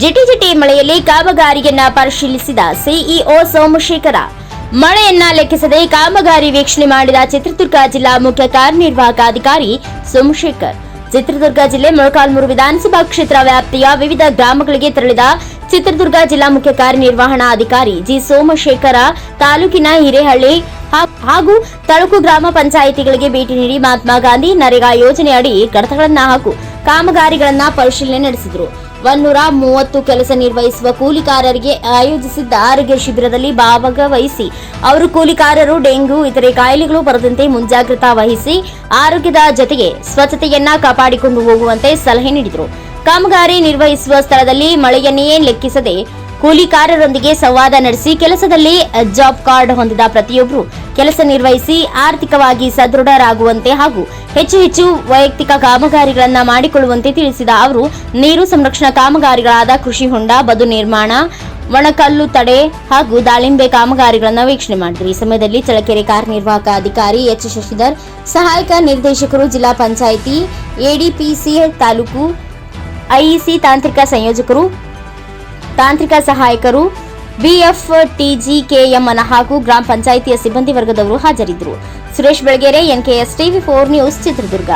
ಜಿಟಿಜಿಟಿ ಮಳೆಯಲ್ಲಿ ಕಾಮಗಾರಿಯನ್ನ ಪರಿಶೀಲಿಸಿದ ಸಿಇಒ ಸೋಮಶೇಖರ. ಮಳೆಯನ್ನ ಲೆಕ್ಕಿಸದೆ ಕಾಮಗಾರಿ ವೀಕ್ಷಣೆ ಮಾಡಿದ ಚಿತ್ರದುರ್ಗ ಜಿಲ್ಲಾ ಮುಖ್ಯ ಕಾರ್ಯನಿರ್ವಾಹಕ ಅಧಿಕಾರಿ ಸೋಮಶೇಖರ್. ಚಿತ್ರದುರ್ಗ ಜಿಲ್ಲೆ ಮೊಳಕಾಲ್ಮೂರು ವಿಧಾನಸಭಾ ಕ್ಷೇತ್ರ ವ್ಯಾಪ್ತಿಯ ವಿವಿಧ ಗ್ರಾಮಗಳಿಗೆ ತೆರಳಿದ ಚಿತ್ರದುರ್ಗ ಜಿಲ್ಲಾ ಮುಖ್ಯ ಕಾರ್ಯನಿರ್ವಹಣಾಧಿಕಾರಿ ಜಿ ಸೋಮಶೇಖರ ತಾಲೂಕಿನ ಹಿರೇಹಳ್ಳಿ ಹಾಗೂ ತಳುಕು ಗ್ರಾಮ ಪಂಚಾಯಿತಿಗಳಿಗೆ ಭೇಟಿ ನೀಡಿ ಮಹಾತ್ಮ ಗಾಂಧಿ ನರೇಗಾ ಯೋಜನೆ ಅಡಿ ಕಡತಗಳನ್ನ ಹಾಗೂ ಕಾಮಗಾರಿಗಳನ್ನ ಪರಿಶೀಲನೆ ನಡೆಸಿದರು. ಒನ್ನೂರ ಮೂವತ್ತು ಕೆಲಸ ನಿರ್ವಹಿಸುವ ಕೂಲಿಕಾರರಿಗೆ ಆಯೋಜಿಸಿದ್ದ ಆರೋಗ್ಯ ಶಿಬಿರದಲ್ಲಿ ಭಾಗವಹಿಸಿ ಅವರು ಕೂಲಿಕಾರರು ಡೆಂಗ್ಯೂ ಇತರೆ ಕಾಯಿಲೆಗಳು ಬರದಂತೆ ಮುಂಜಾಗ್ರತಾ ವಹಿಸಿ ಆರೋಗ್ಯದ ಜೊತೆಗೆ ಸ್ವಚ್ಛತೆಯನ್ನ ಕಾಪಾಡಿಕೊಂಡು ಹೋಗುವಂತೆ ಸಲಹೆ ನೀಡಿದರು. ಕಾಮಗಾರಿ ನಿರ್ವಹಿಸುವ ಸ್ಥಳದಲ್ಲಿ ಮಳೆಯನ್ನೇ ಲೆಕ್ಕಿಸದೆ ಕೂಲಿಕಾರರೊಂದಿಗೆ ಸಂವಾದ ನಡೆಸಿ ಕೆಲಸದಲ್ಲಿ ಜಾಬ್ ಕಾರ್ಡ್ ಹೊಂದಿದ ಪ್ರತಿಯೊಬ್ಬರು ಕೆಲಸ ನಿರ್ವಹಿಸಿ ಆರ್ಥಿಕವಾಗಿ ಸದೃಢರಾಗುವಂತೆ ಹಾಗೂ ಹೆಚ್ಚು ಹೆಚ್ಚು ವೈಯಕ್ತಿಕ ಕಾಮಗಾರಿಗಳನ್ನು ಮಾಡಿಕೊಳ್ಳುವಂತೆ ತಿಳಿಸಿದ ಅವರು, ನೀರು ಸಂರಕ್ಷಣಾ ಕಾಮಗಾರಿಗಳಾದ ಕೃಷಿ ಹೊಂಡ ಬದು ನಿರ್ಮಾಣ, ಒಣಕಲ್ಲು ತಡೆ ಹಾಗೂ ದಾಳಿಂಬೆ ಕಾಮಗಾರಿಗಳನ್ನು ವೀಕ್ಷಣೆ ಮಾಡಿದರು. ಈ ಸಮಯದಲ್ಲಿ ಚಳಕೆರೆ ಕಾರ್ಯನಿರ್ವಾಹಕ ಅಧಿಕಾರಿ ಎಚ್ ಶಶಿಧರ್, ಸಹಾಯಕ ನಿರ್ದೇಶಕರು ಜಿಲ್ಲಾ ಪಂಚಾಯಿತಿ ಎಡಿಪಿಸಿ ತಾಲೂಕು ಐಇಸಿ ತಾಂತ್ರಿಕ ಸಂಯೋಜಕರು ತಾಂತ್ರಿಕ ಸಹಾಯಕರು ಬಿಎಫ್ ಟಿಜಿಕೆಎಂ ಹಾಗೂ ಗ್ರಾಮ ಪಂಚಾಯಿತಿಯ ಸಿಬ್ಬಂದಿ ವರ್ಗದವರು ಹಾಜರಿದ್ದರು. Suresh Belagere, NKS TV four news, Chitradurga.